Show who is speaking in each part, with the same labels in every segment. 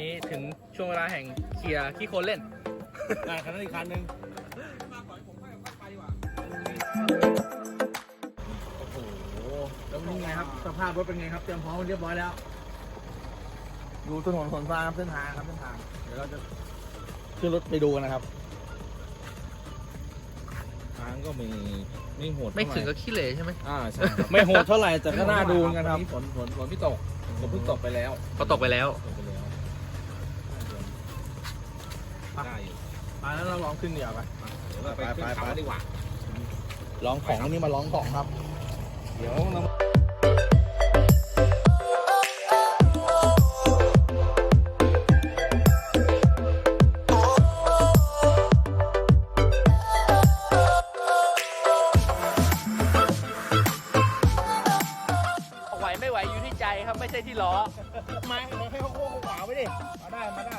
Speaker 1: นี้ถึงช่วงเวลาแห่งเคลียร์ขี้โคลนเล่น
Speaker 2: ได้คันนั้นอีกคันหนึ่งโอ้โหแล้วนี่ไงครับสภาพรถเป็นไงครับเตรียมพร้อมเรียบร้อยแล้ว ดูถนนหนทางครับเส้นทางครับเส้นทางเดี๋ยวเราจะขึ้นรถไปดูกันนะครับทางก็มีไม่โหด
Speaker 1: ไม่
Speaker 2: เท่าหร่
Speaker 1: ถึงกับขี้เหร่ใช่ไหม
Speaker 2: อ่าใช่ครับไม่โหดเท่าไหร่แต่ก็น่าดูเหมือนกันครับ ฝนฝนฝนพี่ตกฝนเพิ่งตกไปแล้ว
Speaker 1: เขาตกไปแล้ว
Speaker 2: ตกไปแล้ว ได้อยู่ไปแล้วเราลองขึ้นเดี๋ยวไปเดี๋ยวเราไปขึ้นเขาดีกว่าลองของนี่มาลองของครับ เดี๋ยวเรา
Speaker 1: ไหวไม่ไหวอยู่ที่ใจครับไม่ใช่ที่ล้อ
Speaker 2: มาให้เขาโค้งขวาไปดิ มาได้ มาได้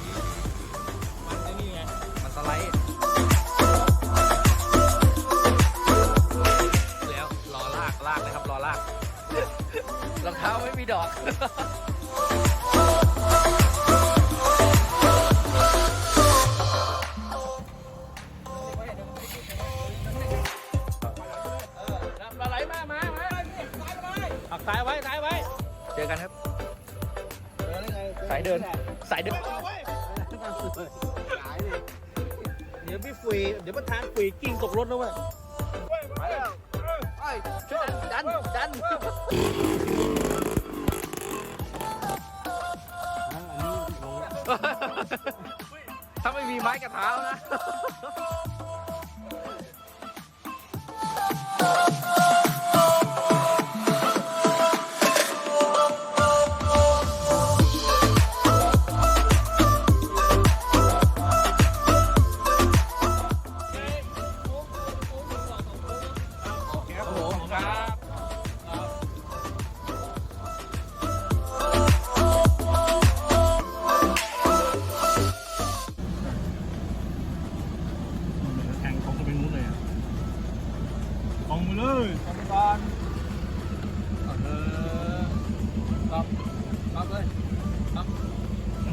Speaker 2: มัน
Speaker 1: สไลด์แล้วรอลากลากเลยครับรอลากรองเท้าไม่มีดอก
Speaker 2: ปลาไหลมามามาหักสายไว้สายไว้
Speaker 1: เจอกันครับ
Speaker 2: เดินได้ไง
Speaker 1: สายเดิน สายเดิน
Speaker 2: เดี๋ยวพี่ฟุยเดี๋ยวประธานฟุยกิ้งตกรถนะเว้ย
Speaker 1: มาแล้วไอ้ยช่วยดันดันถ้าไม่มีไม้กระเท้านะ
Speaker 2: ครับแข่งของก็เป็นนู้นเลยอะของมือเลยของไปก่อนเออครับครับเลยครับ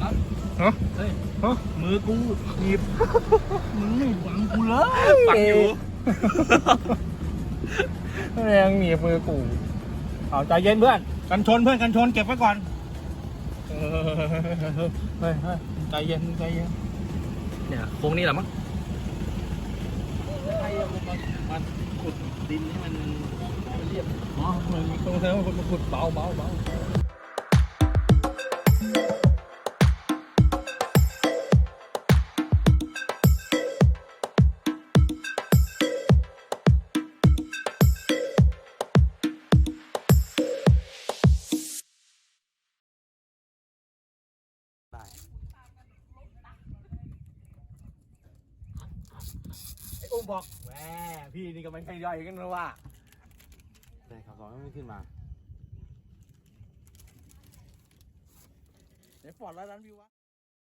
Speaker 2: ครับ
Speaker 1: ฮะ
Speaker 2: เฮ้ยฮะมือกูหยิบมึงไม่หวังกูเลย
Speaker 1: ปักอยู่
Speaker 2: แรงหนีบมือกูเอาใจเย็นเพื่อน กันชนเพื่อนกันชนเก็บไว้ก่อนเออเฮ้ยเฮ้ยใจเย็นใจเย็น
Speaker 1: เนี่ยโค้งนี่แหละมั้ง
Speaker 2: มันขุดดินให้มันเรียบอ๋อมันมีตรงแถวมันขุดเบาเบาเบา ไอ้อุ้มบอกแหมพี่นี่ก็ไม่ใช่ย่อยกันนะว่าแต่ขับสองไม่ขึ้นมาไหนปลอดแล้วนั้นวิววะ